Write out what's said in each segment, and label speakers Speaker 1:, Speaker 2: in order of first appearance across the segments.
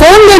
Speaker 1: ఫోన్లోని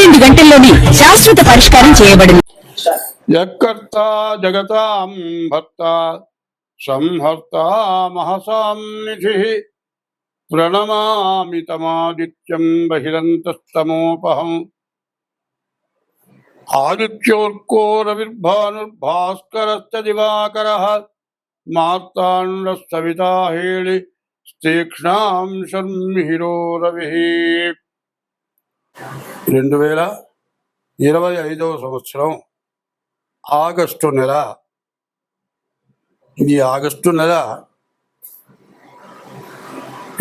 Speaker 1: రెండు గంటల్లోనే శాశ్వత పరిష్కారం చేయబడింది.
Speaker 2: యత్కర్త జగతాం భర్త సంహర్త మహసాం నిధి ప్రణమామి తమాదిత్యం బహిరంతస్తమోపహం. ఆదిత్యోర్కో రవిర్భానుర్భాస్కరశ్చ దివాకరः మార్తాండస్తవితా హేళి తీక్ష్ణాం శర్మిహిరో రవి. రెండు వేల ఇరవై ఐదవ సంవత్సరం ఆగస్టు నెల. ఈ ఆగస్టు నెల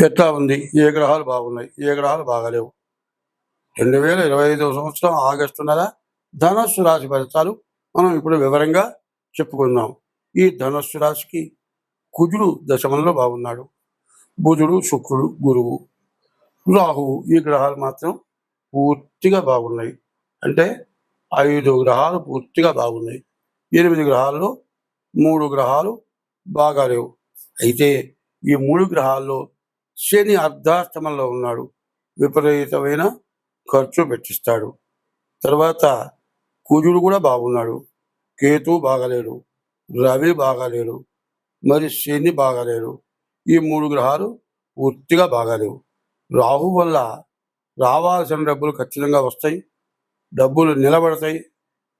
Speaker 2: ఎట్లా ఉంది? ఏ గ్రహాలు బాగున్నాయి? ఏ గ్రహాలు బాగలేవు? రెండు వేల ఇరవై ఐదవ సంవత్సరం ఆగస్టు నెల ధనస్సు రాశి ఫలితాలు మనం ఇప్పుడు వివరంగా చెప్పుకుందాం. ఈ ధనస్సు రాశికి కుజుడు దశమంలో బాగున్నాడు. బుధుడు శుక్రుడు గురువు. రాహువు ఈ గ్రహాలు మాత్రం పూర్తిగా బాగున్నాయి. అంటే ఐదు గ్రహాలు పూర్తిగా బాగున్నాయి. ఎనిమిది గ్రహాల్లో మూడు గ్రహాలు బాగాలేవు అయితే ఈ మూడు గ్రహాల్లో శని అర్ధాష్టమంలో ఉన్నాడు. విపరీతమైన ఖర్చు పెట్టిస్తాడు. తర్వాత కుజుడు కూడా బాగున్నాడు. కేతు బాగలేడు. రవి బాగాలేడు. మరి శని బాగాలేడు. ఈ మూడు గ్రహాలు పూర్తిగా బాగాలేవు రాహు వల్ల రావాల్సిన డబ్బులు ఖచ్చితంగా వస్తాయి. డబ్బులు నిలబడతాయి.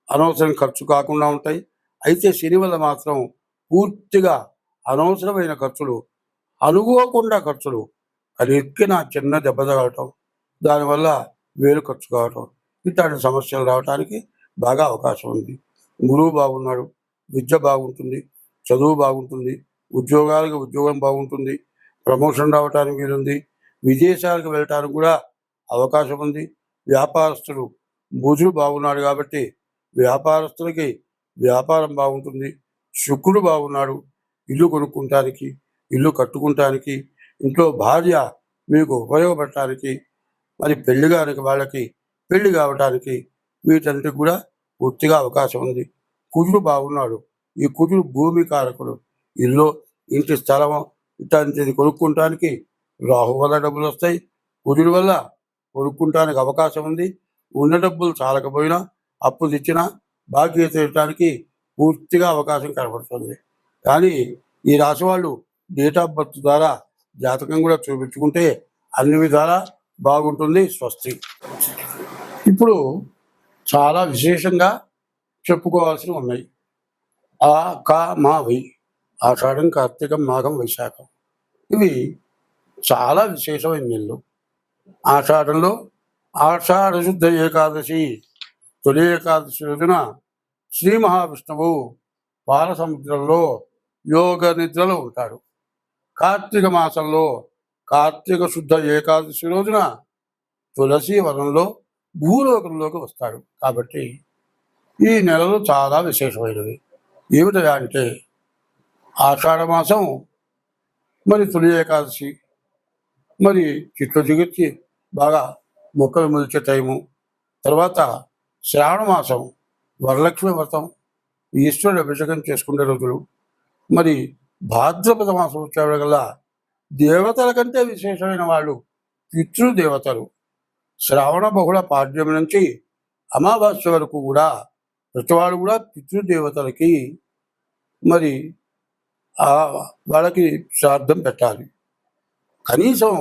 Speaker 2: అనవసరం ఖర్చు కాకుండా ఉంటాయి. అయితే శని వల్ల మాత్రం పూర్తిగా అనవసరమైన ఖర్చులు అనుకోకుండా ఖర్చులు అది ఎక్కిన చిన్న దెబ్బ తగలటం దానివల్ల వేలు ఖర్చు కావటం ఇట్లాంటి సమస్యలు రావడానికి బాగా అవకాశం ఉంది. గురువు బాగున్నాడు విద్య బాగుంటుంది చదువు బాగుంటుంది ఉద్యోగాలకు ఉద్యోగం బాగుంటుంది ప్రమోషన్ రావడానికి వీలుంది విదేశాలకు వెళ్ళటానికి కూడా అవకాశం ఉంది వ్యాపారస్తులు బుధుడు బాగున్నాడు కాబట్టి వ్యాపారస్తులకి వ్యాపారం బాగుంటుంది. శుక్రుడు బాగున్నాడు. ఇల్లు కొనుక్కుంటానికి ఇల్లు కట్టుకుంటానికి ఇంట్లో భార్య మీకు ఉపయోగపడటానికి మరి పెళ్ళి కానికి వాళ్ళకి పెళ్ళి కావటానికి వీటన్నిటికి కూడా పూర్తిగా అవకాశం ఉంది. కుజుడు బాగున్నాడు. ఈ కుజుడు భూమి కారకుడు. ఇల్లు ఇంటి స్థలం ఇట్లాంటిది కొనుక్కుంటానికి రాహు వల్ల డబ్బులు వస్తాయి కుజుడి వల్ల కొనుక్కుంటానికి అవకాశం ఉంది. ఉన్న డబ్బులు చాలకపోయినా అప్పు తెచ్చినా బాకీ తీయటానికి పూర్తిగా అవకాశం కనబడుతుంది. కానీ ఈ రాశి వాళ్ళు డేట్ ఆఫ్ బర్త్ ద్వారా జాతకం కూడా చూపించుకుంటే అన్ని విధాలా బాగుంటుంది స్వస్తి. ఇప్పుడు చాలా విశేషంగా చెప్పుకోవాల్సినవి ఉన్నాయి. ఆ కా మా వై ఆషాఢం కార్తీకం మాఘం వైశాఖం. ఇవి చాలా విశేషమైన నెలలు. ఆషాఢంలో ఆషాఢ శుద్ధ ఏకాదశి తొలి ఏకాదశి రోజున శ్రీ మహావిష్ణువు పాలసముద్రంలో యోగ నిద్రలో ఉంటాడు. కార్తీక మాసంలో కార్తీక శుద్ధ ఏకాదశి రోజున తులసి వనంలో భూలోకంలోకి వస్తాడు. కాబట్టి ఈ నెలలు చాలా విశేషమైనవి ఏమిటంటే అంటే ఆషాఢ మాసం మరి తొలి ఏకాదశి మరి చెట్లు చిగిర్చి బాగా మొక్కలు మొలిచే టైము. తర్వాత శ్రావణ మాసం వరలక్ష్మి వ్రతం ఈశ్వరుడు అభిషేకం చేసుకునే రోజులు. మరి భాద్రపద మాసం వచ్చేవాళ్ళ దేవతల కంటే విశేషమైన వాళ్ళు పితృదేవతలు. శ్రావణ బహుళ పాడ్యం నుంచి అమావాస్య వరకు కూడా ప్రతివాడు కూడా పితృదేవతలకి మరి వాళ్ళకి శ్రాద్ధం పెట్టాలి. కనీసం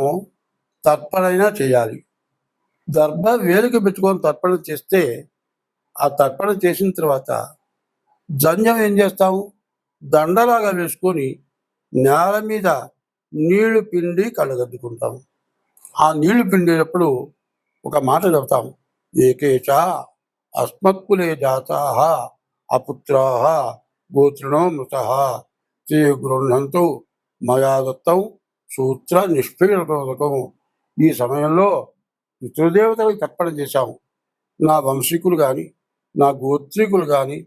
Speaker 2: తర్పణైనా చేయాలి. దర్భ వేలికి పెట్టుకొని తర్పణ చేస్తే ఆ తర్పణ చేసిన తర్వాత జంజం ఏం చేస్తాము దండలాగా వేసుకొని నేల మీద నీళ్ళు పిండి కళ్ళగద్దుకుంటాము ఆ నీళ్ళు పిండేటప్పుడు ఒక మాట చెబుతాం ఏకేచ అస్మత్కులే జాతా అపుత్రా గోత్రణో మృత. తే గృహంతో మయా దత్తం సూత్ర నిష్పీడకం ఈ సమయంలో పితృదేవతలకు తర్పణ చేశాము. నా వంశీకులు కానీ నా గోత్రికులు కానీ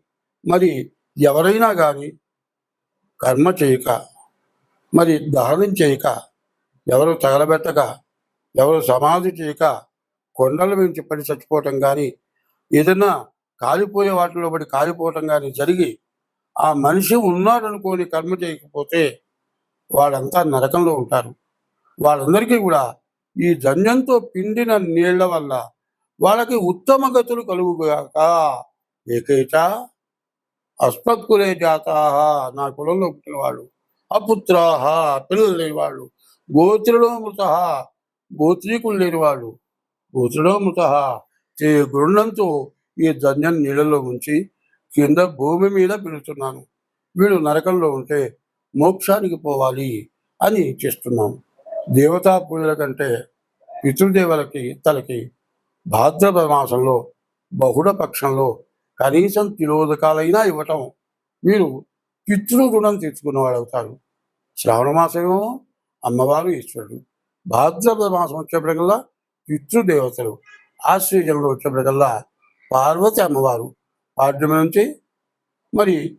Speaker 2: మరి ఎవరైనా కానీ కర్మ చేయక మరి దహనం చేయక ఎవరు తగలబెట్టక ఎవరు సమాధి చేయక కొండల నుంచి పడి చచ్చిపోవటం కానీ ఏదైనా కాలిపోయే వాటిలో పడి కాలిపోవటం కానీ జరిగి ఆ మనిషి ఉన్నాడనుకోని కర్మ చేయకపోతే వాళ్ళంతా నరకంలో ఉంటారు. వాళ్ళందరికీ కూడా ఈ ధన్యంతో పిండిన నీళ్ళ వల్ల వాళ్ళకి ఉత్తమ గతులు కలుగుగాక. ఏకైట అస్మత్కులే జాతా నా కులంలో పుట్టిన వాళ్ళు అపుత్రాహ పిల్లలు లేనివాళ్ళు గోత్రులో మృత గోత్రీకులు లేని వాళ్ళు గోత్రులో మృత ఈ గుండంతో ఈ ధన్యం నీళ్ళలో ఉంచి కింద భూమి మీద పెడుతున్నాను వీడు నరకంలో ఉంటే మోక్షానికి పోవాలి అని చేస్తున్నాం. దేవతా పూజల కంటే పితృదేవులకి తలకి భాద్రపద మాసంలో బహుళ పక్షంలో కనీసం తిరోధకాలైనా ఇవ్వటం మీరు పితృ రుణం తీర్చుకున్నవాడు అవుతారు. శ్రావణ మాసమేమో అమ్మవారు ఈశ్వరుడు. భాద్రపద మాసం వచ్చేప్పటికల్లా పితృదేవతలు ఆశ్రయంలో వచ్చేప్పటికల్లా పార్వతి అమ్మవారు. పాడ్యం నుంచి మరి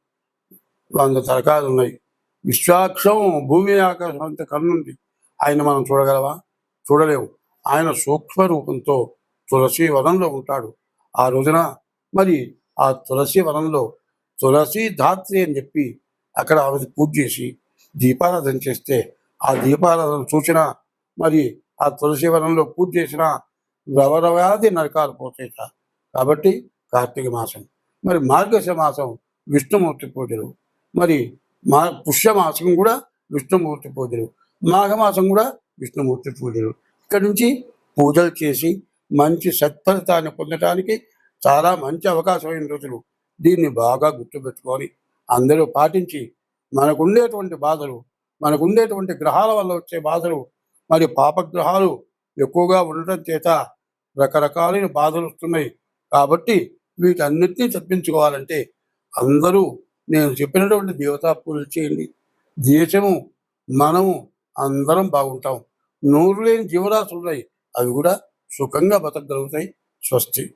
Speaker 2: వంద తరకాలు ఉన్నాయి. విశ్వాక్షం భూమి ఆకాశం అంత కన్నుంది ఆయన మనం చూడగలవా? చూడలేము. ఆయన సూక్ష్మ రూపంతో తులసి వనంలో ఉంటాడు. ఆ రోజున మరి ఆ తులసి వనంలో తులసి ధాత్రి అని చెప్పి అక్కడ ఆమె పూజ చేసి దీపారాధన చేస్తే ఆ దీపారాధన సూచన మరి ఆ తులసి వనంలో పూజ చేసిన రవరవ్యాధి నరకాలు పోతాయిట. కాబట్టి కార్తీక మాసం. మరి మార్గశ మాసం విష్ణుమూర్తి పూజలు. మరి మా పుష్యమాసం కూడా విష్ణుమూర్తి పూజలు మాఘమాసం కూడా విష్ణుమూర్తి పూజలు. ఇక్కడ నుంచి పూజలు చేసి మంచి సత్ఫలితాన్ని పొందటానికి చాలా మంచి అవకాశమైన రోజులు. దీన్ని బాగా గుర్తుపెట్టుకొని అందరూ పాటించి మనకుండేటువంటి బాధలు మనకుండేటువంటి గ్రహాల వల్ల వచ్చే బాధలు మరి పాపగ్రహాలు ఎక్కువగా ఉండటం చేత రకరకాలైన బాధలు వస్తున్నాయి. కాబట్టి వీటన్నిటినీ తప్పించుకోవాలంటే అందరూ నేను చెప్పినటువంటి దేవతా పూజలు చేయండి. దేశము మనము అందరం బాగుంటాం. నోరు లేని జీవరాశులు ఉన్నాయి అవి కూడా సుఖంగా బతకగలుగుతాయి. స్వస్తి.